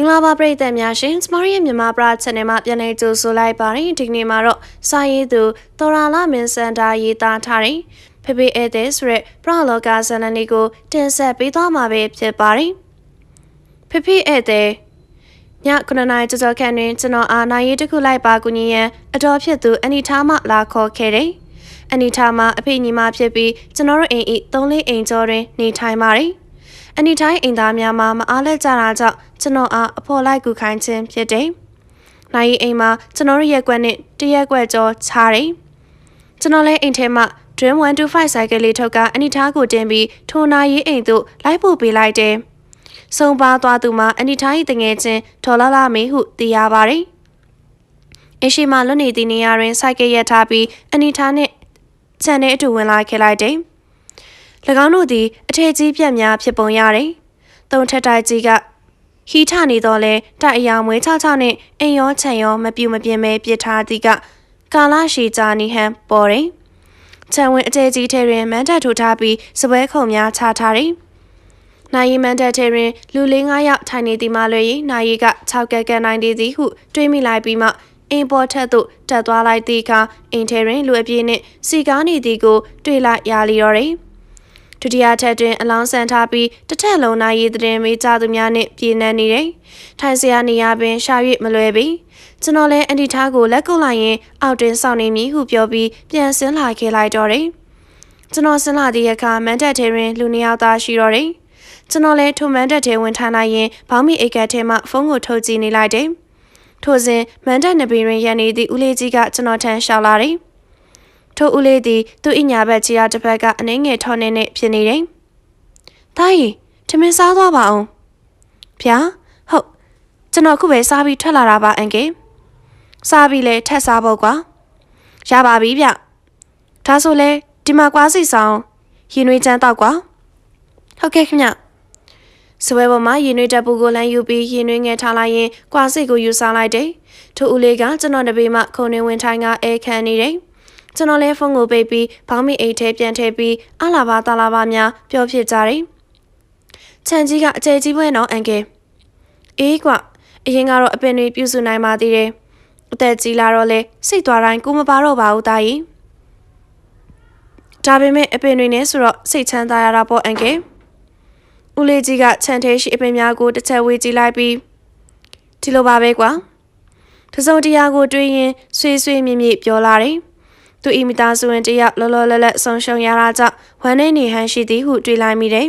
င်္ဂလာပါပရိသတ်များရှင်စမရီရဲ့မြန်မာပရာ channel မှာပြန်လည်ကြိုဆိုလိုက်ပါတယ်ဒီကနေ့မှာတော့စာရေးသူတော်ရာလာမင်းစန်တာရေးသားထားတဲ့ဖေဖေဧတဲ့ဆိုရက်ပရလောကဇာတ်လမ်းလေးကိုတင်ဆက်ပေးသွားမှာပဲဖြစ်ပါတယ်ဖေဖေဧတဲ့ည9နာရီကြော်ခန့်တွင်ကျွန်တော်အာနာရေးတစ်ခုလိုက်ပါကူညီရန်အတော်ဖြစ်သူအနီထားမှလာခေါ်ခဲ့တယ်အနီထားမှအဖေညီမဖြစ်ပြီးကျွန်တော်တို့အိမ်ဤ၃လေးအိမ်ကျော်တွင်နေထိုင်ပါတယ် အနီတိုင်းအိမ်သားများမှာမအားလက်ကြတာကြောင့်ကျွန်တော်အားအဖော်လိုက်ကူခိုင်းခြင်းဖြစ်တယ်။နိုင်အိမ်မှာကျွန်တော်ရဲ့ကွက်နဲ့တရက်ကွက်ကျော်ချားတယ်။ကျွန်တော်လည်းအိမ်ထဲမှာ Dream 125 cycle လေးထုတ်ကအနီထားကိုတင်ပြီးထိုနိုင်အိမ်သို့လိုက်ပို့ပေးလိုက်တယ်။ဆုံပါသွားသူမှာအနီထား၏တငယ်ချင်းဒေါ်လာလာမေဟုသိရပါတယ်။အရှိမလွတ်နေသည့်နေရာတွင်စိုက်ကရက်ထားပြီးအနီထားနှင့်ခြံထဲအတူဝင်လာခဲ့လိုက်တယ်။၎ င်းတို့သည်အထည်ကြီးပြက်များဖြစ်ပုံရတယ်။သုံးထက်တိုက်ကြီးကဟီထနေတော့လဲတိုက်အယောင်မွေးချချနဲ့အိမ်ရောခြံရောမပြူမပြင်းပဲပြစ်ထားသည်ကကာလာရှိကြနီဟန်ပေါ်တယ်။ခြံဝင်အကျဲကြီးထဲတွင်မန်းတက်ထိုးထားပြီးစပွဲခုံများချထားတယ်။နိုင်ရီမန်တက်ထဲတွင်လူလေး၅ယောက်ထိုင်နေသည်မှလွယ်၍နိုင်ရီက6ကက်ကန်နိုင်သည်ဟုတွေးမိလိုက်ပြီးမှအင်ပေါ်ထက်သို့တက်သွားလိုက်သည့်အခါအင်ထဲတွင်လူအပြည့်နှင့်စီကားနေသည်ကိုတွေ့လိုက်ရလီတော့တယ်။ ဒုတိယထပ်တွင်အလောင်းဆန်ထားပြီးတစ်ထက်လုံးနိုင်ရေးတဲ့မေးကြသူများနှင့်ပြည်နှံနေတယ်။ထိုင်စရာနေရာပင်ရှာ၍မလွယ်ပြီ။ကျွန်တော်လည်းအန်တီထားကိုလက်ကုပ်လိုက်ရင်အောက်တွင်စောင့်နေမည်ဟုပြောပြီးပြန်ဆင်းလာခဲ့လိုက်တော့တယ်။ကျွန်တော်ဆင်းလာသည့်အခါမန်တက်ထဲတွင်လူနှစ်ယောက်သားရှိတော့တယ်။ကျွန်တော်လည်းထိုမန်တက်ထဲဝင်ထားနိုင်ရင်ဘောင်းမီအိတ်ကတ်ထဲမှဖုန်းကိုထုတ်ကြည့်နေလိုက်တယ်။ထိုစဉ်မန်တက်နဘီတွင်ရန်နေသည့်ဦးလေးကြီးကကျွန်တော်ထံရှောက်လာတယ်။ ထိုဦးလေးသည်သူ့အညာဘက်ခြေရာတစ်ဖက်ကအနှင်းငယ်ထော်နေနေဖြစ်နေတယ်။ဒါရီထမင်းစားသွားပါအောင်။ဗျာဟုတ်ကျွန်တော်ခုပဲစားပြီးထွက်လာတာပါအန်ကေ။စားပြီးလဲထက်စားဖို့ကွာ။ရပါပြီဗျ။ဒါဆိုလဲဒီမှာကွာစီဆောင်ရင်နွေးချမ်းတော့ကွာ။ဟုတ်ကဲ့ခင်ဗျ။စပွဲပေါ်မှာရင်နွေးတက်ပူကိုလမ်းယူပြီးရင်နွေးငယ်ထားလိုက်ရင်ကွာစိတ်ကိုယူဆောင်လိုက်တယ်။ထိုဦးလေးကကျွန်တော်တပေမှခုံနေဝင်ထိုင်းကအဲခံနေတယ်။ ကျွန်တော်လည်းဖုန်းကိုပိတ်ပြီးဘောင်းမီအိတ်ထဲပြန်ထည့်ပြီးအလာပါတာလာပါများပြောဖြစ်ကြတယ်။ခြံကြီးကအကျယ်ကြီးပွဲနော်အန်ကယ်။အေးကွအရင်ကတော့အပင်တွေပြုစုနိုင်ပါသေးတယ်။အသက်ကြီးလာတော့လဲစိတ်သွားတိုင်းကိုမပါတော့ပါဘူးတာကြီး။ဒါပေမဲ့အပင်တွေနဲ့ဆိုတော့စိတ်ချမ်းသာရတာပေါ့အန်ကယ်။ဦးလေးကြီးကခြံထဲရှိအပင်များကိုတစ်ချက်ဝေးကြည့်လိုက်ပြီးဒီလိုပါပဲကွာ။တစုံတရာကိုတွေးရင်ဆွေးဆွေးမြင့်မြင့်ပြောလာတယ်။ သူဤမိသားစုဝင်တယောက်လောလောလတ်လတ်ဆုံးရှုံးရတာကြောင့်ဝမ်းနေနေဟန်ရှိသည်ဟုတွေးလိုက်မိတယ်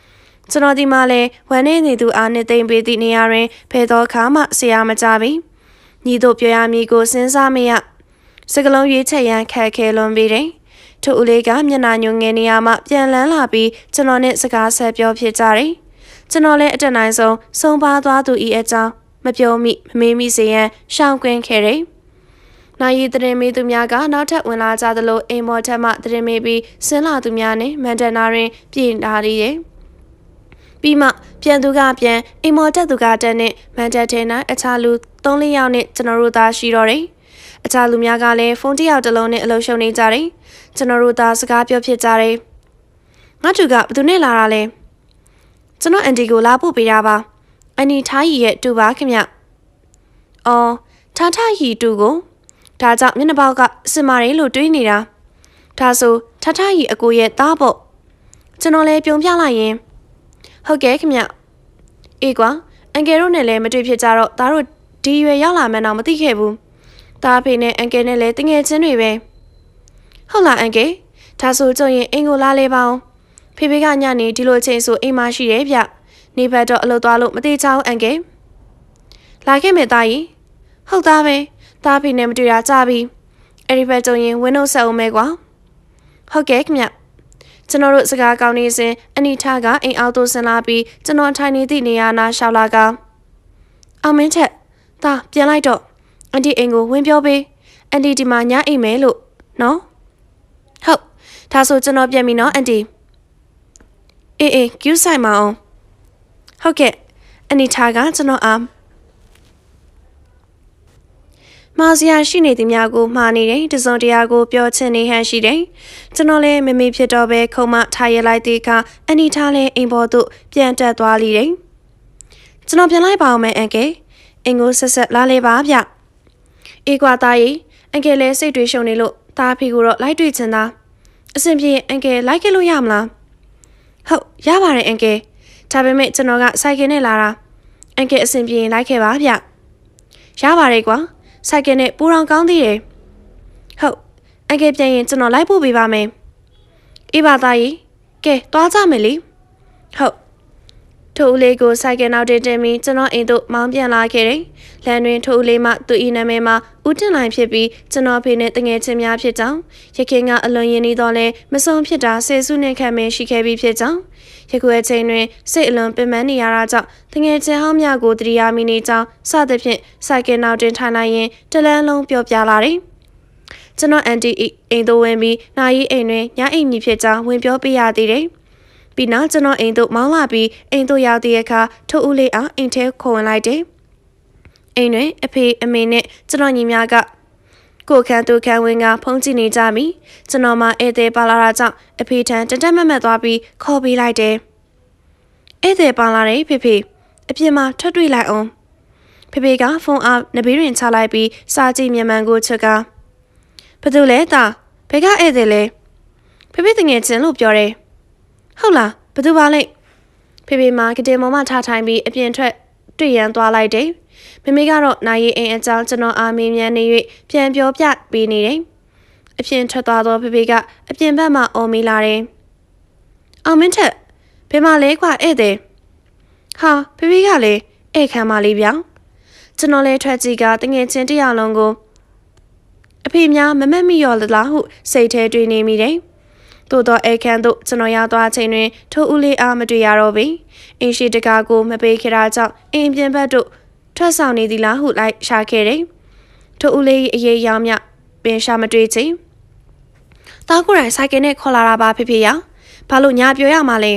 ။ကျွန်တော်ဒီမှာလဲဝမ်းနေနေသူအားနဲ့သိမ့်ပေးသည့်နေရာတွင်ဖယ်သောခါမှဆရာမကြပြီ။ညီတို့ပြောရမည်ကိုစဉ်းစားမရ။စကလုံးရွေးချက်ရန်ခက်ခဲလွန်ပေတယ်။ထို့ဦးလေးကမျက်နှာညွန်ငယ်နေရာမှပြန်လန်းလာပြီးကျွန်တော်နဲ့စကားဆက်ပြောဖြစ်ကြတယ်။ကျွန်တော်လည်းအတက်နိုင်ဆုံးဆုံးပါသွားသူဤအကြောင်းမပြောမိမမေးမိစေရန်ရှောင်ကွင်းခဲ့တယ်။ နိုင်ရီသတင်းမေးသူများကနောက်ထပ်ဝင်လာကြသလိုအိမ်မော်ထက်မှသတင်းမေးပြီးဆင်းလာသူများနဲ့မန်တနာတွင်ပြည်လာရည်ပြီးမှပြန်သူကပြန်အိမ်မော်တက်သူကတက်နဲ့မန်တက်ထဲ၌အခြားလူ၃-၄ယောက်နဲ့ကျွန်တော်တို့သားရှိတော့တယ်။အခြားလူများကလည်းဖုန်းတစ်ယောက်တစ်လုံးနဲ့အလုပ်ရှုံနေကြတယ်။ကျွန်တော်တို့သားစကားပြောဖြစ်ကြတယ်။ငါတူကဘယ်သူနဲ့လာတာလဲ။ကျွန်တော်အန်တီကိုလာပို့ပေးတာပါ။အန်နီထားရီရဲ့တူပါခင်ဗျ။အော်ထားထားရီတူကို ဒါကြောင့်မျက်နှာပေါက်ကစင်မာရီလို့တွေးနေတာဒါဆိုထထရီအကိုရဲ့သားပေါ့ကျွန်တော်လည်းပြုံပြလိုက်ရင်ဟုတ်ကဲ့ခင်ဗျအေးကွာအန်ကယ်တို့နဲ့လည်းမတွေ့ဖြစ်ကြတော့သားတို့ဒီရွယ်ရောက်လာမှန်းတော့မသိခဲ့ဘူးသားဖေနဲ့အန်ကယ်နဲ့လည်းတငယ်ချင်းတွေပဲဟုတ်လားအန်ကယ်ဒါဆိုကြုံရင်အင်ကိုလာလဲပါအောင်ဖေဖေကညနေဒီလိုချိန်ဆိုအိမ်မရှိတယ်ဗျနေဘက်တော့အလုပ်သွားလို့မသေးချောင်းအန်ကယ်လာခဲ့မယ်သားကြီးဟုတ်သားပဲ သားဖေနဲ့မတွေ့တာကြပြီအဲ့ဒီဘက်ကြုံရင်ဝင်းတို့ဆက်အောင်မဲကွာဟုတ်ကဲ့ခင်ဗျကျွန်တော်တို့စကားကောင်းနေစဉ်အနီထားကအိမ်အောက်သို့ဆင်းလာပြီးကျွန်တော်ထိုင်နေသည့်နေရာနာရှောက်လာကအောင်မင်းချက်သားပြန်လိုက်တော့အန်တီအိမ်ကိုဝင်ပြောပေးအန်တီဒီမှာညအိမ်မယ်လို့နော်ဟုတ်ဒါဆိုကျွန်တော်ပြန်ပြီနော်အန်တီအေးအေးကျူးဆိုင်မအောင်ဟုတ်ကဲ့အနီထားကကျွန်တော်အား မှားစရာရှိနေသည်များကိုမှားနေတယ်တစုံတရာကိုပြောချင်နေဟန်ရှိတယ်ကျွန်တော်လည်းမမေဖြစ်တော့ပဲခုံမထားရလိုက်တဲ့အခါအနီထားလဲအိမ်ပေါ်သို့ပြန်တက်သွားလိတယ်ကျွန်တော်ပြန်လိုက်ပါအောင်မယ်အန်ကယ်အင်ကိုဆက်ဆက်လာလေပါဗျအေးကွာသားကြီးအန်ကယ်လည်းစိတ်တွေရှုံနေလို့သားအဖေကိုတော့လိုက်တွေ့ချင်တာအဆင်ပြေအန်ကယ်လိုက်ခဲ့လို့ရမလားဟုတ်ရပါတယ်အန်ကယ်ဒါပေမဲ့ကျွန်တော်ကစိုက်ကယ်နဲ့လာတာအန်ကယ်အဆင်ပြေရင်လိုက်ခဲ့ပါဗျရပါတယ်ကွာ စိုက်ကယ်နဲ့ပူရောင်ကောင်းသေးတယ်ဟုတ်အန်ကယ်ပြန်ရင်ကျွန်တော်လိုက်ပို့ပေးပါမယ်အေးပါသားကြီးကဲသွားကြမယ်လေဟုတ်ထိုဦးလေးကိုစိုက်ကယ်နောက်တင်တင်ပြီးကျွန်တော်အိမ်သို့မောင်းပြန်လာခဲ့တယ်။လမ်းတွင်ထိုဦးလေးမှသူ၏နာမည်မှာဦးတင်လိုင်ဖြစ်ပြီးကျွန်တော်ဖေနဲ့တငယ်ချင်းများဖြစ်ကြောင်းရခင်ကအလွန်ရင်းနှီးတော့လဲမဆုံးဖြစ်တာဆယ်စုနှစ်ခန့်ပဲရှိခဲ့ပြီးဖြစ်ကြောင်း ယခုအချိန်တွင်စိတ်အလွန်ပင်ပန်းနေရတာကြောင့်တငယ်ချင်းဟောင်းများကိုတတိယမိနေကြောင်းစသဖြင့်စိုက်ကယ်နောက်တင်ထိုင်လိုက်ရင်တလန်းလုံးပြောပြလာတယ်။ကျွန်တော်အန်တီအိမ်သို့ဝင်ပြီးနာရီအိမ်တွင်ညအိမ်မီဖြစ်ကြောင်းဝင်ပြောပြရသေးတယ်။ပြီးနောက်ကျွန်တော်အိမ်သို့မောင်းလာပြီးအိမ်သို့ရောက်တဲ့အခါထို့ဦးလေးအောင်အိမ်ထဲခေါ်ဝင်လိုက်တယ်။အိမ်တွင်အဖေအမေနဲ့ကျွန်တော်ညီမက ကိုခန်းသူခန်းဝင်းကဖုန်းကြည့်နေကြမိကျွန်တော်မှဧည့်သည်ပါလာတာကြောင့်အဖေထံတက်တက်မတ်မတ်သွားပြီးခေါ်ပေးလိုက်တယ်။ဧည့်သည်ပါလာတယ်ဖေဖေအပြင်မှာထွက်တွေ့လိုက်အောင်ဖေဖေကဖုန်းအားနဘေးရင်ချလိုက်ပြီးစာကြည့်မြန်မာကိုချက်ကဘာလို့လဲတာဘယ်ကဧည့်သည်လဲဖေဖေတငယ်ချင်းလို့ပြောတယ်ဟုတ်လားဘသူပါလဲဖေဖေမှာကတင်မောင်မထားထိုင်ပြီးအပြင်ထွက်တွေ့ရန်သွားလိုက်တယ် မမေကတော့နိုင်ရီအိမ်အကြောင်းကျွန်တော်အာမင်းမြန်နေ၍ပြန်ပြောပြပေးနေတယ်အပြင်ထွက်သွားတော့ဖေဖေကအပြင်ဘက်မှာအော်မိလာတယ်အောင်မင်းထက်ဘယ်မှာလဲကွာဧည့်သည်ဟာဖေဖေကလည်းဧည့်ခံမလေးပြောင်းကျွန်တော်လည်းထွက်ကြည့်ကတငယ်ချင်းတယောက်လုံးကိုအဖေများမမက်မိရော်လားဟုစိတ်ထဲတွေးနေမိတယ်သို့သောအဲခန်းသို့ကျွန်တော်ရောက်သွားချိန်တွင်ထိုဦးလေးအားမတွေ့ရတော့ပေ။အင်းရှိတကာကိုမပေးခဲ့တာကြောင့်အင်းပြင်ဘက်သို့ ထွက်ဆောင်နေသည်လားဟုလိုက်ရှာခဲ့တယ်။ထိုဦးလေးအရေးရောင်မြပင်ရှာမတွေ့ချင်။တားကိုယ်တိုင်စိုက်ကယ်နဲ့ခေါ်လာတာပါဖေဖေရ။ဘာလို့ညာပြောရမှာလဲ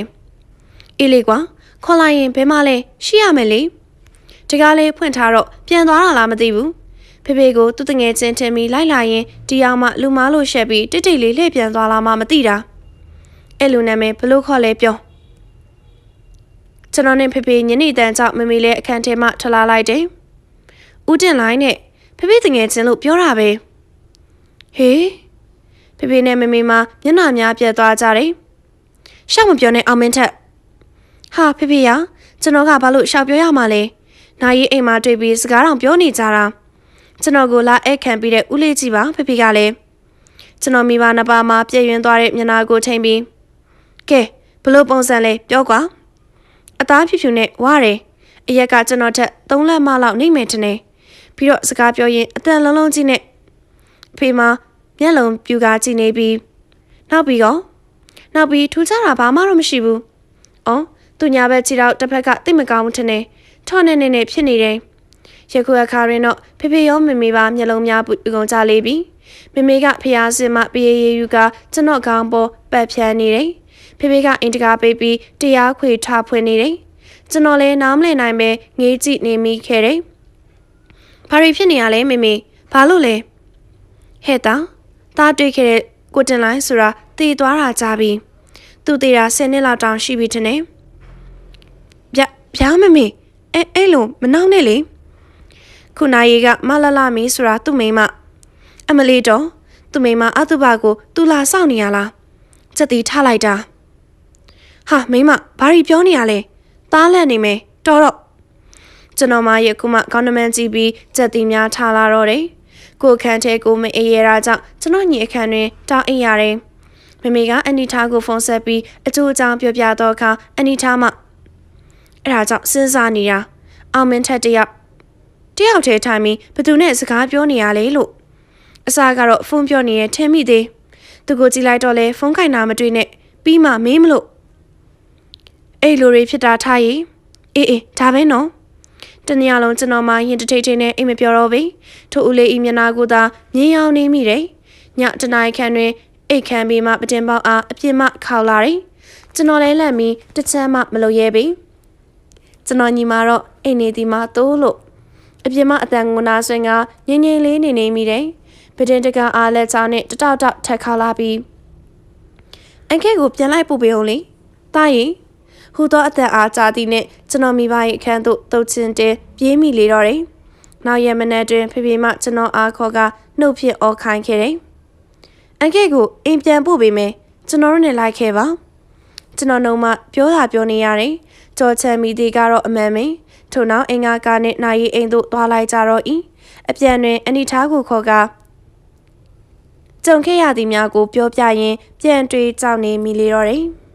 ။အေးလေကွာခေါ်လာရင်ဘယ်မှလဲရှိရမယ်လေ။တကားလေးဖွင့်ထားတော့ပြန်သွားတာလားမသိဘူး။ဖေဖေကိုသူ့တငယ်ချင်းထင်ပြီးလိုက်လာရင်ဒီအောင်မှလူမားလို့ရှက်ပြီးတိတ်တိတ်လေးလှည့်ပြန်သွားလာမှမသိတာအဲ့လူနာမည်ဘလို့ခေါ်လဲပြော ကျွန်တော်နဲ့ဖေဖေညနေတန်းကြောင့်မမေလည်းအခန်းထဲမှထလာလိုက်တယ်ဦးတင်လိုက်နဲ့ဖေဖေတငယ်ချင်းလို့ပြောတာပဲဟေးဖေဖေနဲ့မမေမမျက်နှာများပြတ်သွားကြတယ်ရှောက်မပြောနဲ့အောင်မင်းထက်ဟာဖေဖေရကျွန်တော်ကဘာလို့ရှောက်ပြောရမှာလဲနာရီအိမ်မှာတွေ့ပြီးစကားတော်ပြောနေကြတာကျွန်တော်ကိုလာဧည့်ခံပြီးတဲ့ဦးလေးကြီးပါဖေဖေကလည်းကျွန်တော်မိဘနှစ်ပါးမှာပြည့်ရင်သွားတဲ့မျက်နှာကိုချိန်ပြီးကဲဘလို့ပုံစံလဲပြောကွာ အသားဖြူဖြူနဲ့ဝါတယ်အရက်ကကျွန်တော်ထက်၃လက်မလောက်နေမယ်ထင်တယ်ပြီးတော့စကားပြောရင်အတန်လုံးလုံးကြီးနဲ့ဖေမမျက်လုံးပြူကားကြည့်နေပြီးနောက်ပြီးတော့နောက်ပြီးထူးခြားတာဘာမှတော့မရှိဘူး။အော်သူညာဘက်ခြေတော့တစ်ဖက်ကတိတ်မကောင်းဘူးထင်တယ်။ထော့နေနေနေဖြစ်နေတယ်။ယခုအခါရင်တော့ဖေဖေရောမေမေပါမျက်လုံးများပူကုန်ကြလေပြီ။မေမေကဖျားစင်မပြေးရယူကကျွန်တော်ခေါင်းပေါ်ပတ်ဖြန်းနေတယ်။ ဖေဖေကအင်တကာပေးပြီးတရားခွေထားဖွင့်နေတယ်။ကျွန်တော်လည်းနားမလည်နိုင်ပဲငေးကြည့်နေမိခဲ့တယ်။ဘာတွေဖြစ်နေရလဲမေမေ။ဘာလို့လဲ။ဟဲ့တာ။တားတွေ့ခဲ့တဲ့ကိုတင်လိုင်းဆိုတာတည်သွားတာကြပြီ။သူတည်တာ10နှစ်လောက်တောင်ရှိပြီထင်တယ်။ဗျဗျာမမေအဲအဲ့လိုမနှောင်းနဲ့လေ။ခုနာရီကမလလမီဆိုတာသူ့မိမအမလီတော့သူ့မိမအတုပကိုသူလာစောင့်နေရလား။ချက်တီထားလိုက်တာ။ ဟာမိမဘာရီပြောနေရလဲ။သားလက်နေမယ်တော်တော့ကျွန်တော်မရဲ့ခုမှကောင်းနမန်ကြည့်ပြီးချက်တီများထားလာတော့တယ်။ကိုခန်းထဲကိုမအေးရတာကြောင့်ကျွန်တော်ညီအခန်းတွင်တောင်းအိမ်ရတယ်။မမေကအန်နီထားကိုဖုန်းဆက်ပြီးအကျိုးအကြောင်းပြောပြတော့အခါအန်နီထားမှအဲ့ဒါကြောင့်စဉ်းစားနေတာအောင်မင်းထက်တယောက်တယောက်တည်းထိုင်ပြီးဘသူနဲ့စကားပြောနေရလဲလို့အစားကတော့ဖုန်းပြောနေရင်ထင်မိသေးသူကိုကြည့်လိုက်တော့လဲဖုန်းကင်တာမတွေ့နဲ့ပြီးမှမေးမလို့ အဲ့လိုတွေဖြစ်တာထားရင်အေးအေးဒါပဲနော်တနေ့လုံးကျွန်တော်မှရင်တထိတ်ထိတ်နဲ့အိမ်မပြောတော့ဘူးထို့ဦးလေးဤမျက်နှာကိုသာမြင်အောင်နေမိတယ်ညတနားခန့်တွင်အိတ်ခမ်းပြီးမှပတင်ပေါက်အားအပြစ်မှခေါလာတယ်ကျွန်တော်လဲလန့်ပြီးတစ်ချမ်းမှမလုပ်ရဲပြီကျွန်တော်ညီမတော့အိမ်နေဒီမှာတိုးလို့အပြစ်မှအတန်ငုံနာဆွင်ကငင်းငင်းလေးနေနေမိတယ်ပတင်တကအားလက်ချောင်းနဲ့တတောက်တောက်ထက်ခါလာပြီးအန်ခဲကိုပြန်လိုက်ပို့ပေးအောင်လေတာရင် ဟဟူသောအသက်အားကြာသည်နှင့်ကျွန်တော်မိဘ၏အခန်းသို့တုတ်ချင်းတင်ပြေးမိလေတော့တယ်။နောက်ရက်မနေ့တွင်ဖေဖေမှကျွန်တော်အားခေါ်ကနှုတ်ဖြင့်အော်ခိုင်းခဲ့တယ်။အန်ကဲကိုအိမ်ပြန်ပို့ပေးမယ်။ကျွန်တော်တို့နဲ့လိုက်ခဲ့ပါ။ကျွန်တော်နှုံမှပြောတာပြောနေရတယ်။ကြော်ချမ်းမိသေးကတော့အမှန်ပဲ။ထို့နောက်အင်္ဂါကားနှင့်နိုင်ရီအိမ်သို့သွားလိုက်ကြတော့၏။အပြန်တွင်အနိထားကိုခေါ်ကကြုံခဲ့ရသည်များကိုပြောပြရင်းပြန်တွေးကြောက်နေမိလေတော့တယ်။